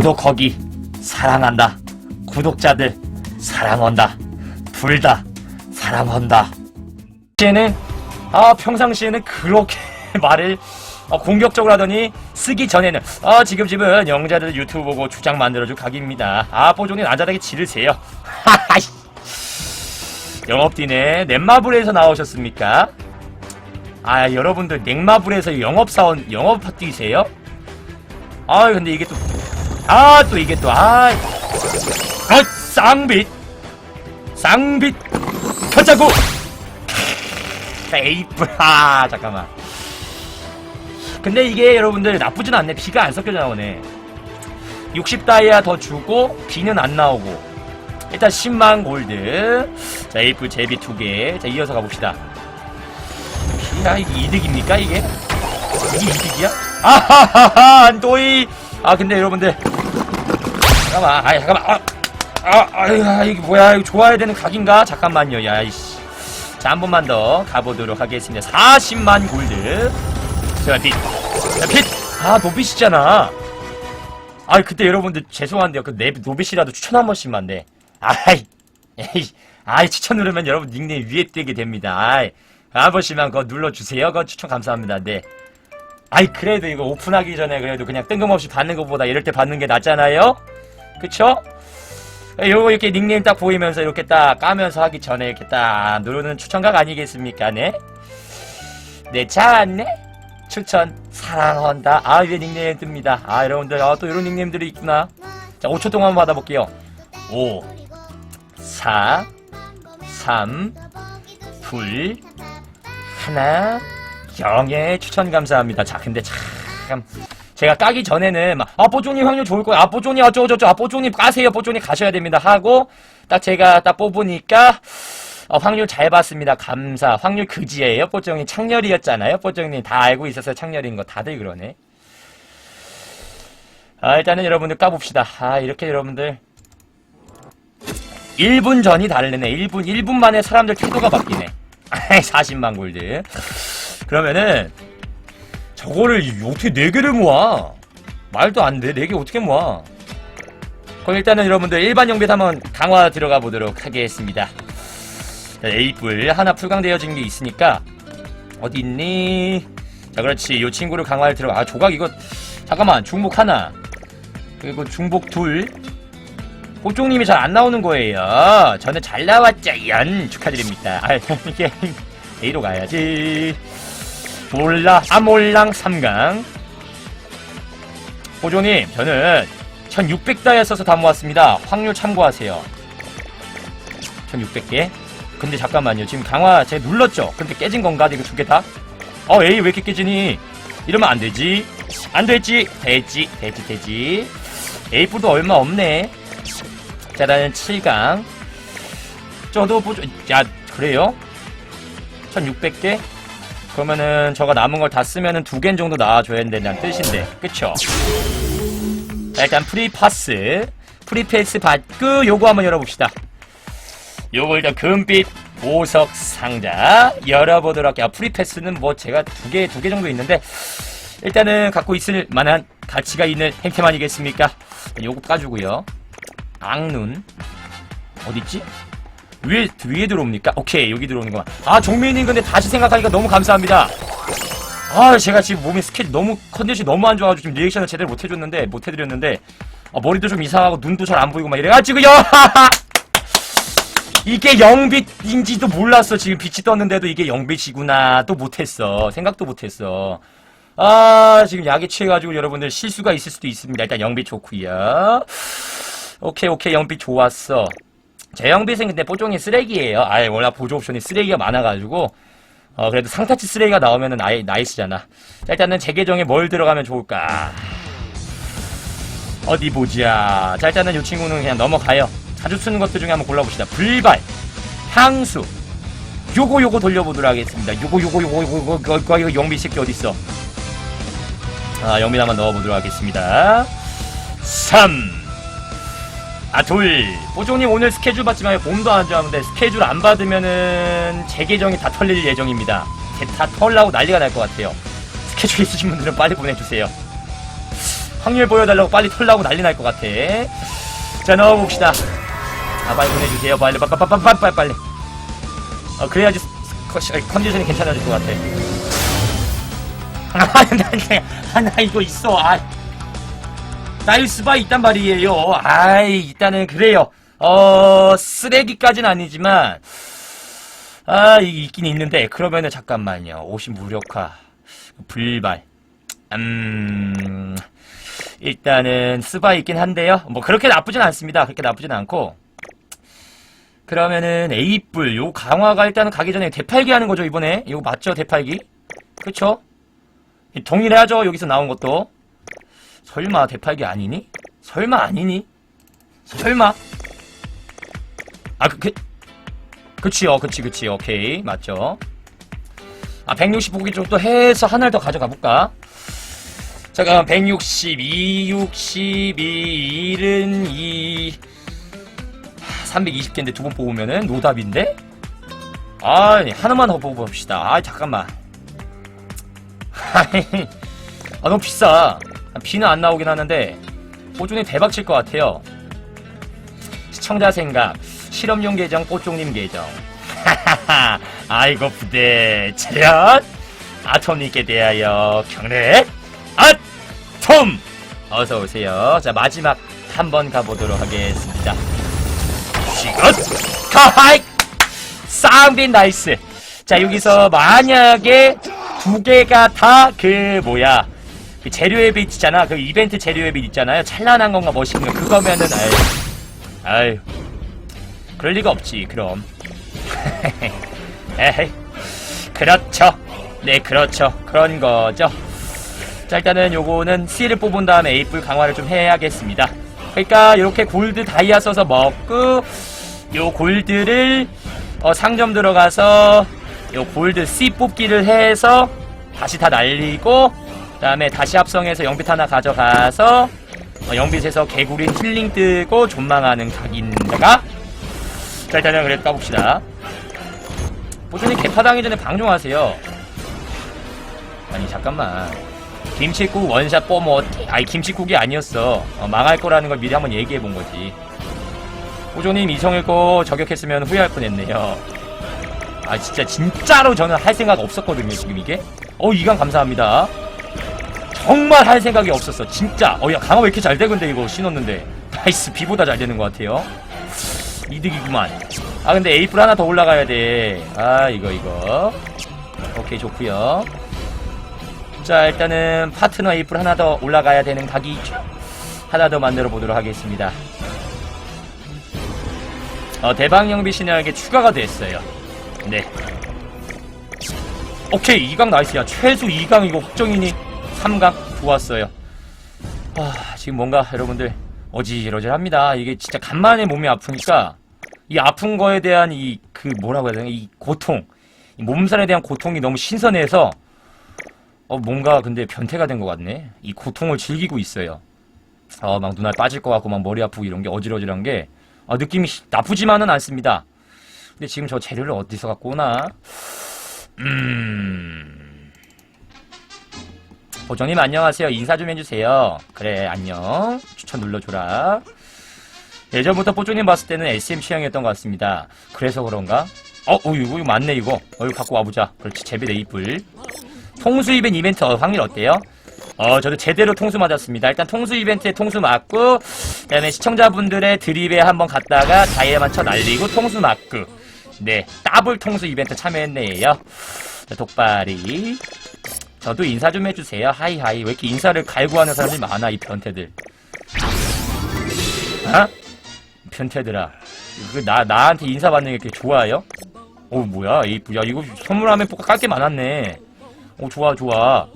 구독 거기 사랑한다. 구독자들 사랑한다. 둘 다 사랑한다. 시에는 아 평상시에는 그렇게 말을 어, 공격적으로 하더니 쓰기 전에는 아 지금 집은 영자들 유튜브 보고 주장 만들어줄 각입니다. 아 뽀종이 안전하게 지르세요. 영업디네 넷마블에서 나오셨습니까? 아 여러분들 넷마블에서 영업사원 영업 뛰세요? 아 근데 이게 또 아 또 이게 또아. 아, 쌍빛. 쌍빛. 켜자고. 에이프. 아 잠깐만. 근데 이게 여러분들 나쁘진 않네. 비가 안 섞여 나오네. 60 다이아 더 주고 비는 안 나오고. 일단 10만 골드. 자 에이프 제비 두개자 이어서 가봅시다. 비야 이게 이득입니까 이게? 이게 이득이야? 아하하하 또이 아 근데 여러분들 잠깐만 아 잠깐만 아, 아, 아, 이게 뭐야 이거 좋아야 되는 각인가? 잠깐만요 야이씨 자, 한 번만 더 가보도록 하겠습니다. 40만 골드. 자, 빛. 자, 빛! 아. 아, 그때 여러분들 죄송한데요. 그 네, 노빛이라도 추천 한 번씩만 돼. 아이, 에이, 아이, 추천 누르면 여러분 닉네임 위에 뜨게 됩니다. 아이, 한 번씩만 그거 눌러주세요. 그거 추천 감사합니다. 네. 아이, 그래도 이거 오픈하기 전에 그래도 그냥 뜬금없이 받는 것보다 이럴 때 받는 게 낫잖아요? 그쵸? 요거 이렇게 닉네임 딱 보이면서 이렇게 딱 까면서 하기 전에 이렇게 딱 누르는 추천각 아니겠습니까? 네? 네, 잘네 추천 사랑한다. 아, 이게 닉네임 뜹니다. 아, 여러분들, 아, 또 이런 닉네임들이 있구나. 자, 5초 동안 받아볼게요. 5, 4, 3, 2, 하나, 0의 추천 감사합니다. 자, 근데 참. 제가 까기 전에는 막, 아, 뽀종님 확률 좋을 거야. 아, 뽀종님 어쩌고 저쩌고. 아, 뽀종님 까세요. 뽀종님 가셔야 됩니다. 하고, 딱 제가 딱 뽑으니까, 어, 확률 잘 봤습니다. 감사. 확률 그지예요. 뽀종님 창렬이었잖아요. 뽀종님 다 알고 있어서 창렬인 거 다들 그러네. 아, 일단은 여러분들 까봅시다. 아, 이렇게 여러분들. 1분 전이 다르네. 1분, 1분 만에 사람들 태도가 바뀌네. 40만 골드. 그러면은, 저거를 어떻게 4개를 모아? 말도 안 돼. 4개 어떻게 모아? 그럼 일단은 여러분들 일반 영빛 한번 강화 들어가 보도록 하겠습니다. 자, A뿔 하나 풀강되어진 게 있으니까 어디 있니? 자 그렇지 요 친구를 강화를 들어가 아 조각 이거 잠깐만 중복 하나 그리고 중복 둘 호종님이 잘 안 나오는 거예요 저는 잘 나왔죠 연 축하드립니다 아 이게 A로 가야지 몰라 아몰랑 3강. 호조님 저는 1600다이아 써서 다 모았습니다. 확률 참고하세요. 1600개? 근데 잠깐만요. 지금 강화 제가 눌렀죠? 근데 깨진 건가? 이거 두 개 다? 어 에이 왜 이렇게 깨지니? 이러면 안 되지. 안 됐지. 됐지 됐지 에이프도 얼마 없네. 자 나는 7강. 저도 보죠 야 그래요? 1600개? 그러면은 저가 남은 걸 다 쓰면은 두 개 정도 나와줘야 된다는 뜻인데 그쵸? 자 일단 프리파스 프리패스 받고 요거 한번 열어봅시다. 요거 일단 금빛 보석 상자 열어보도록 할게요. 아, 프리패스는 뭐 제가 두 개 두 개 정도 있는데 일단은 갖고 있을 만한 가치가 있는 템템 아니겠습니까? 요거 까주고요. 악눈. 어딨지? 위에, 위에 들어옵니까? 오케이, 여기 들어오는구나. 아, 종민님, 근데 다시 생각하니까 너무 감사합니다. 아, 제가 지금 몸이 스케일 너무, 컨디션이 너무 안 좋아가지고 지금 리액션을 제대로 못 해줬는데, 못 해드렸는데, 아, 머리도 좀 이상하고, 눈도 잘 안 보이고 막 이래가지고요! 이게 영빛인지도 몰랐어. 지금 빛이 떴는데도 이게 영빛이구나. 또 못했어. 생각도 못했어. 아, 지금 약에 취해가지고 여러분들 실수가 있을 수도 있습니다. 일단 영빛 좋구요. 오케이, 오케이, 영빛 좋았어. 제형빛은 근데 뽀종이 쓰레기예요. 아예 워낙 보조 옵션이 쓰레기가 많아가지고 어 그래도 상타치 쓰레기가 나오면은 아예 나이스잖아. 자, 일단은 제 계정에 뭘 들어가면 좋을까? 어디 보자. 자 일단은 이 친구는 그냥 넘어가요. 자주 쓰는 것들 중에 한번 골라봅시다. 불발, 향수. 요거 요거 돌려보도록 하겠습니다. 요거 요거 요거 요거 요거 요거, 요거, 요거 영미 새끼 어디 있어? 아 영미 한번 넣어보도록 하겠습니다. 3 아, 둘. 뽀종님 오늘 스케줄 받지 마요. 몸도 안 좋아하는데 스케줄 안 받으면은 제 계정이 다 털릴 예정입니다. 제다 털라고 난리가 날 것 같아요. 스케줄 있으신 분들은 빨리 보내주세요. 확률 보여달라고 빨리 털라고 난리 날 것 같아. 자, 넣어봅시다. 아, 빨리 보내주세요. 빨리, 빨리, 빨리, 빨리, 빨리, 빨리. 어, 그래야지 컨- 컨디션이 괜찮아질 것 같아. 아, 나, 나, 나 이거 있어. 아. 나일스바 있단 말이에요. 아이, 일단은 그래요. 어, 쓰레기까지는 아니지만, 아, 이게 있긴 있는데, 그러면은 잠깐만요. 50 무력화, 불발. 음, 일단은 스바 있긴 한데요. 뭐 그렇게 나쁘진 않습니다. 그렇게 나쁘진 않고. 그러면은 A뿔, 요 강화가 일단은 가기 전에 대팔기 하는 거죠, 이번에. 이거 맞죠, 대팔기? 그쵸? 동일하죠, 여기서 나온 것도. 설마 대팔기 아니니? 설마 아니니? 설마? 아, 그, 그, 그치요, 그치, 그치, 오케이. 맞죠. 아, 165개 좀또 해서 하나를 더 가져가 볼까? 잠깐, 162, 62, 72, 320개인데 두 번 뽑으면은 노답인데? 아, 하나만 더 뽑읍시다. 아, 잠깐만. 아, 너무 비싸. 비는 안 나오긴 하는데, 뽀종님 대박 칠 것 같아요. 시청자 생각, 실험용 계정, 뽀종님 계정. 아이고, 부대, 차렷! 아톰님께 대하여 경례, 아톰! 어서오세요. 자, 마지막 한번 가보도록 하겠습니다. 시간, 가하이! 쌍빈 나이스. 자, 여기서 만약에 두 개가 다 그 뭐야 그 재료의 빛 있잖아. 그 이벤트 재료의 빛 있잖아요. 찬란한 건가 멋있는 거 그거면은 아유 아유 그럴 리가 없지. 그럼 에헤이 그렇죠. 네 그렇죠. 그런 거죠. 자 일단은 요거는 C를 뽑은 다음에 A뿔 강화를 좀 해야겠습니다. 그러니까 이렇게 골드 다이아 써서 먹고 요 골드를 어, 상점 들어가서 요 골드 C 뽑기를 해서 다시 다 날리고 그 다음에 다시 합성해서 영빛 하나 가져가서 어, 영빛에서 개구린 힐링 뜨고 존망하는 각인데가 자 일단은 그래 까봅시다 보존이 개파당기 전에 방종하세요 아니 잠깐만 김치국 원샷 뽀모 아니 김치국이 아니었어 어, 망할 거라는 걸 미리 한번 얘기해 본 거지 호조님 이성일 거 저격했으면 후회할 뻔했네요. 아 진짜 진짜로 저는 할 생각 없었거든요 지금 이게. 어 이강 감사합니다. 정말 할 생각이 없었어 진짜. 어야 강화 왜 이렇게 잘 되근데 이거 신었는데 나이스 비보다 잘 되는 것 같아요. 이득이구만. 아 근데 에이플 하나 더 올라가야 돼. 아 이거 이거. 오케이 좋구요. 자 일단은 파트너 에이플 하나 더 올라가야 되는 각이 하나 더 만들어 보도록 하겠습니다. 어, 대방영비 신약에 추가가 됐어요. 네. 오케이, 2강 나이스야. 최소 2강 이거 확정이니 3강 좋았어요. 아, 지금 뭔가 여러분들 어지러질합니다. 이게 진짜 간만에 몸이 아프니까 이 아픈 거에 대한 이 그 뭐라고 해야 되나 이 고통, 이 몸살에 대한 고통이 너무 신선해서 어 뭔가 근데 변태가 된 것 같네. 이 고통을 즐기고 있어요. 어막 눈알 빠질 것 같고 막 머리 아프고 이런 게 어지러질한 게 아, 느낌이 나쁘지만은 않습니다. 근데 지금 저 재료를 어디서 갖고 오나? 음. 보정님 안녕하세요. 인사 좀 해주세요. 그래, 안녕. 추천 눌러줘라. 예전부터 뽀조님 봤을 때는 SM 취향이었던 것 같습니다. 그래서 그런가? 어, 어, 이거, 이거 맞네, 이거. 어, 이거 갖고 와보자. 그렇지, 재배 네이플. 통수 이벤트 이벤트 어, 확률 어때요? 어, 저도 제대로 통수 맞았습니다. 일단 통수 이벤트에 통수 맞고, 그 다음에 시청자분들의 드립에 한번 갔다가 다이아만 쳐 날리고 통수 맞고, 네, 더블 통수 이벤트 참여했네요. 자, 독발이. 저도 인사 좀 해주세요. 하이하이. 왜 이렇게 인사를 갈고 하는 사람들이 많아, 이 변태들. 어? 변태들아. 그, 나, 나한테 인사 받는 게 이렇게 좋아요? 오, 뭐야. 이, 야, 이거 선물하면 깔게 많았네. 오, 좋아, 좋아.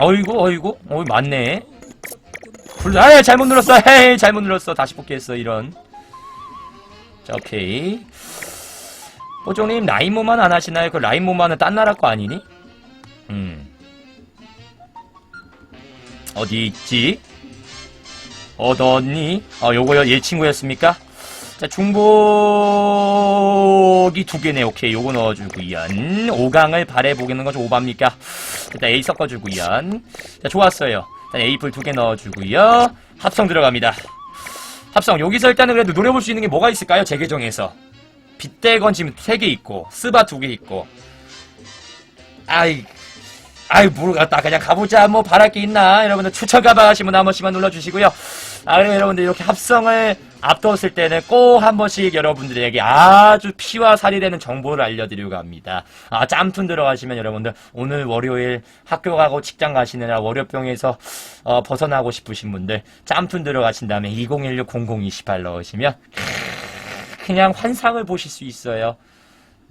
어이구, 어이구, 어이, 맞네. 불, 아, 잘못 눌렀어. 헤이, 잘못 눌렀어. 다시 복귀했어, 이런. 자, 오케이. 뽀종님, 라인모만 안 하시나요? 그 라인모만은 딴 나라 거 아니니? 어디 있지? 얻었니? 어, 요거요, 얘 친구였습니까? 자, 중복이 두 개네. 오케이, 요거 넣어주구연. 5강을 바래보겠는 건 오바입니까? 일단 A 섞어주구연. 자, 좋았어요. 일단 에이플 두개 넣어주고요. 합성 들어갑니다. 합성 여기서 일단은 그래도 노려볼 수 있는 게 뭐가 있을까요? 제 계정에서 빗대건 지금 세 개 있고 스바 두 개 있고 아이 아이 모르겠다 그냥 가보자. 뭐 바랄 게 있나? 여러분들 추천 가방 하시면 한 번씩만 눌러주시고요. 아 그리고 여러분들 이렇게 합성을 앞뒀을 때는 꼭 한 번씩 여러분들에게 아주 피와 살이 되는 정보를 알려드리려고 합니다. 아 짬툰 들어가시면 여러분들 오늘 월요일 학교 가고 직장 가시느라 월요병에서 어, 벗어나고 싶으신 분들 짬툰 들어가신 다음에 2016-0028 넣으시면 그냥 환상을 보실 수 있어요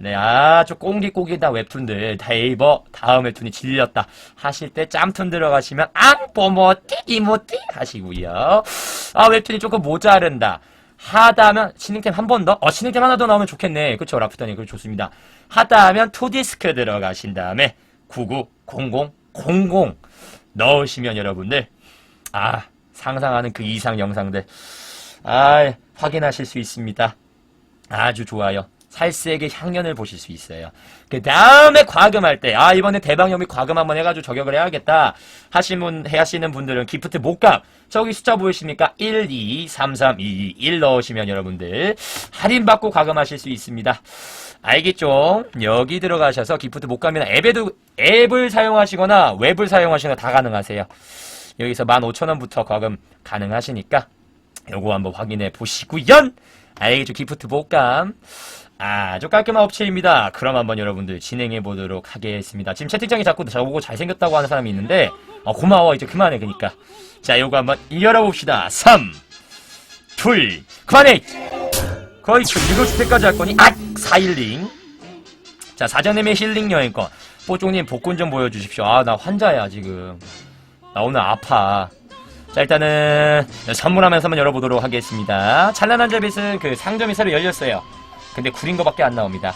네, 아주 꽁기꽁기다 웹툰들 네이버 다음 웹툰이 질렸다 하실 때 짬툰 들어가시면 안뽀모띠 이모띠 하시고요. 아 웹툰이 조금 모자른다 하다면 신링템 한 번 더? 어 신링템 하나 더 나오면 좋겠네. 그쵸 라프타님 그거 좋습니다. 하다면 투디스크 들어가신 다음에 990000 넣으시면 여러분들 아 상상하는 그 이상 영상들 아 확인하실 수 있습니다. 아주 좋아요. 살색의 향연을 보실 수 있어요. 그 다음에 과금할 때, 아, 이번에 대방염이 과금 한번 해가지고 저격을 해야겠다. 하시는, 분- 하시는 분들은 기프트 못감. 저기 숫자 보이십니까? 1, 2, 3, 3, 2, 1 넣으시면 여러분들 할인받고 과금하실 수 있습니다. 알겠죠? 여기 들어가셔서 기프트 못감이나 앱에도, 앱을 사용하시거나 웹을 사용하시거나 다 가능하세요. 여기서 15,000원부터 과금 가능하시니까 요거 한번 확인해 보시고요. 알겠죠? 기프트 목감. 아주 깔끔한 업체입니다. 그럼 한번 여러분들 진행해 보도록 하겠습니다. 지금 채팅창에 자꾸 저보고 잘생겼다고 하는 사람이 있는데, 어, 고마워. 이제 그만해. 그니까. 자, 요거 한번 열어봅시다. 3, 2, 그만해! 거의 이거 주택까지 할 거니? 아! 4일링. 자, 사전에의 힐링 여행권. 뽀종님 복권 좀 보여주십시오. 아, 나 환자야, 지금. 나 오늘 아파. 자 일단은 선물하면서 한번 열어보도록 하겠습니다. 찬란한 제빗은 그 상점이 새로 열렸어요. 근데 구린 거밖에 안 나옵니다.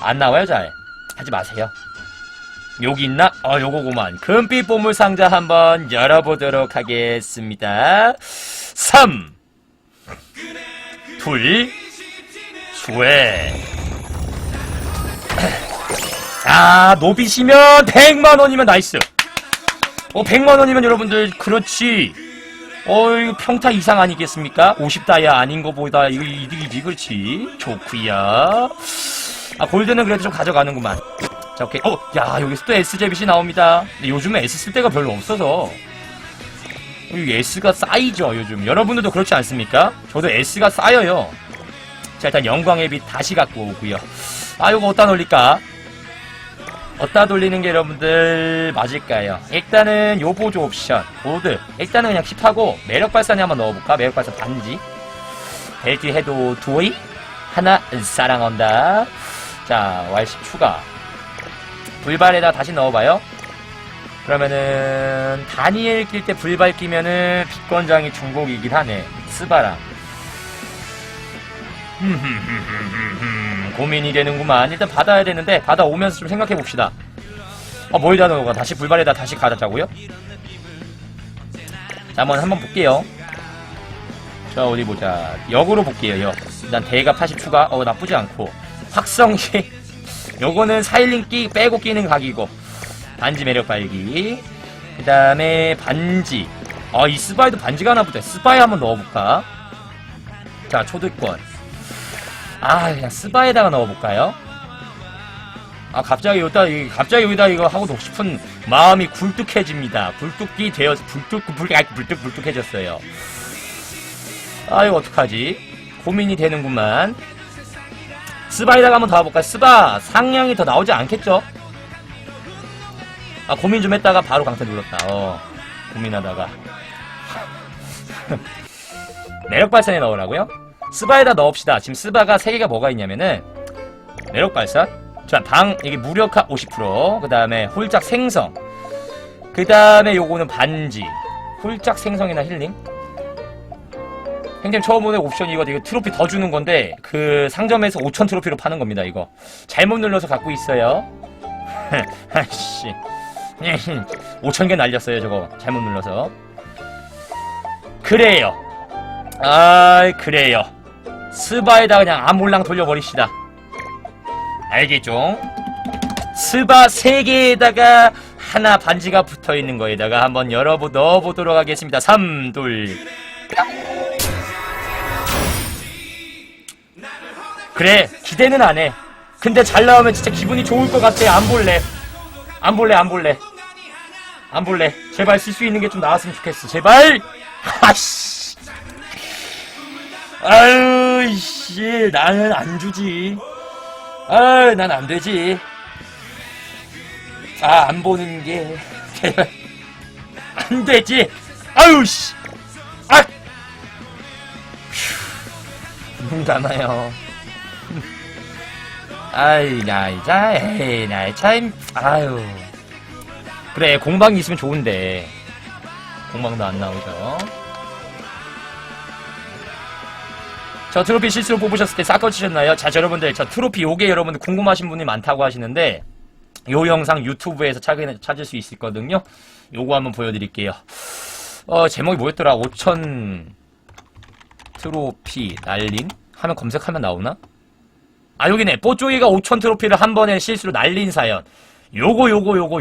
안 나와요 잘. 하지 마세요. 여기 있나? 어 요거구만. 금빛 보물 상자 한번 열어보도록 하겠습니다. 3 둘 수에 자 노비시면 100만원이면 나이스 어, 100만원이면 여러분들, 그렇지. 어, 이거 평타 이상 아니겠습니까? 50다이아 아닌 거보다 이거 이득이지, 그렇지. 좋구요. 아, 골드는 그래도 좀 가져가는구만. 자, 오케이. 어, 야, 여기서 또 S제빗이 나옵니다. 근데 요즘에 S 쓸 데가 별로 없어서. 이 S가 쌓이죠, 요즘. 여러분들도 그렇지 않습니까? 저도 S가 쌓여요. 자, 일단 영광의 빛 다시 갖고 오고요. 아, 요거 어디다 놀릴까? 어디다 돌리는 게 여러분들 맞을까요? 일단은 요 보조 옵션. 보드 일단은 그냥 킵하고 매력 발산에 한번 넣어볼까? 매력 발산 반지. 벨트 해도 두이. 하나 사랑한다. 자 Y10 추가. 불발에다 다시 넣어봐요. 그러면은 다니엘 낄 때 불발 끼면은 빛권장이 중복이긴 하네. 스바랑 고민이 되는구만. 일단 받아야 되는데 받아오면서 좀 생각해 봅시다. 아 뭘다 넣어가 다시 불발에다 다시 가자자고요? 자 한번 한번 볼게요. 자 어디 보자. 역으로 볼게요 역. 일단 대가 80 추가. 어 나쁘지 않고. 확성기. 요거는 사일링 끼 빼고 끼는 각이고. 반지 매력 발기. 그 다음에 반지. 아 이 스바이도 반지가 하나 보자 스바이 한번 넣어볼까? 자 초대권 아 그냥 스바에다가 넣어볼까요? 아 갑자기 여기다 이- 갑자기 여기다 이거 하고 놓고 싶은 마음이 굴뚝해집니다. 굴뚝이 되어서 불뚝 불 아, 불뚝 불뚝해졌어요. 아 이거 어떡하지? 고민이 되는구만. 스바에다가 한번 더 해볼까? 스바 상향이 더 나오지 않겠죠? 아 고민 좀 했다가 바로 강타 눌렀다. 어 고민하다가 매력 발산에 넣으라고요? 스바에다 넣읍시다. 지금 스바가 3개가 뭐가 있냐면은 매력 발산 자, 방 이게 무력화 50%. 그다음에 홀짝 생성. 그다음에 요거는 반지. 홀짝 생성이나 힐링. 행님 처음 보는 옵션이 이거 이거 트로피 더 주는 건데 그 상점에서 5천 트로피로 파는 겁니다, 이거. 잘못 눌러서 갖고 있어요. 아씨. 5천 개 날렸어요, 저거. 잘못 눌러서. 그래요. 아, 그래요. 스바에다 그냥 아몰랑 돌려버립시다. 알겠죠? 스바 3개에다가 하나 반지가 붙어 있는 거에다가 한번 열어보 넣어보도록 하겠습니다. 3, 2, 그래 기대는 안 해. 근데 잘 나오면 진짜 기분이 좋을 것 같아. 안 볼래. 안 볼래 안 볼래. 안 볼래. 제발 쓸 수 있는 게 좀 나왔으면 좋겠어. 제발. 아씨. 아유 씨 나는 안 주지. 아유 난안 되지. 아 안 보는 게 제발 안 되지. 아유 씨. 아. 휴. 눈 감아요. 아이 나이 자 에이 나이 참 아유 그래 공방이 있으면 좋은데 공방도 안 나오죠 저 트로피 실수로 뽑으셨을 때싹 거치셨나요? 자 여러분들 저 트로피 요게 여러분들 궁금하신 분이 많다고 하시는데 요 영상 유튜브에서 찾을, 찾을 수 있거든요 요거 한번 보여드릴게요 어 제목이 뭐였더라 5천 트로피 날린? 하면 검색하면 나오나? 아 여기네 뽀쪼이가 5천 트로피를 한 번에 실수로 날린 사연 요거 요거 요거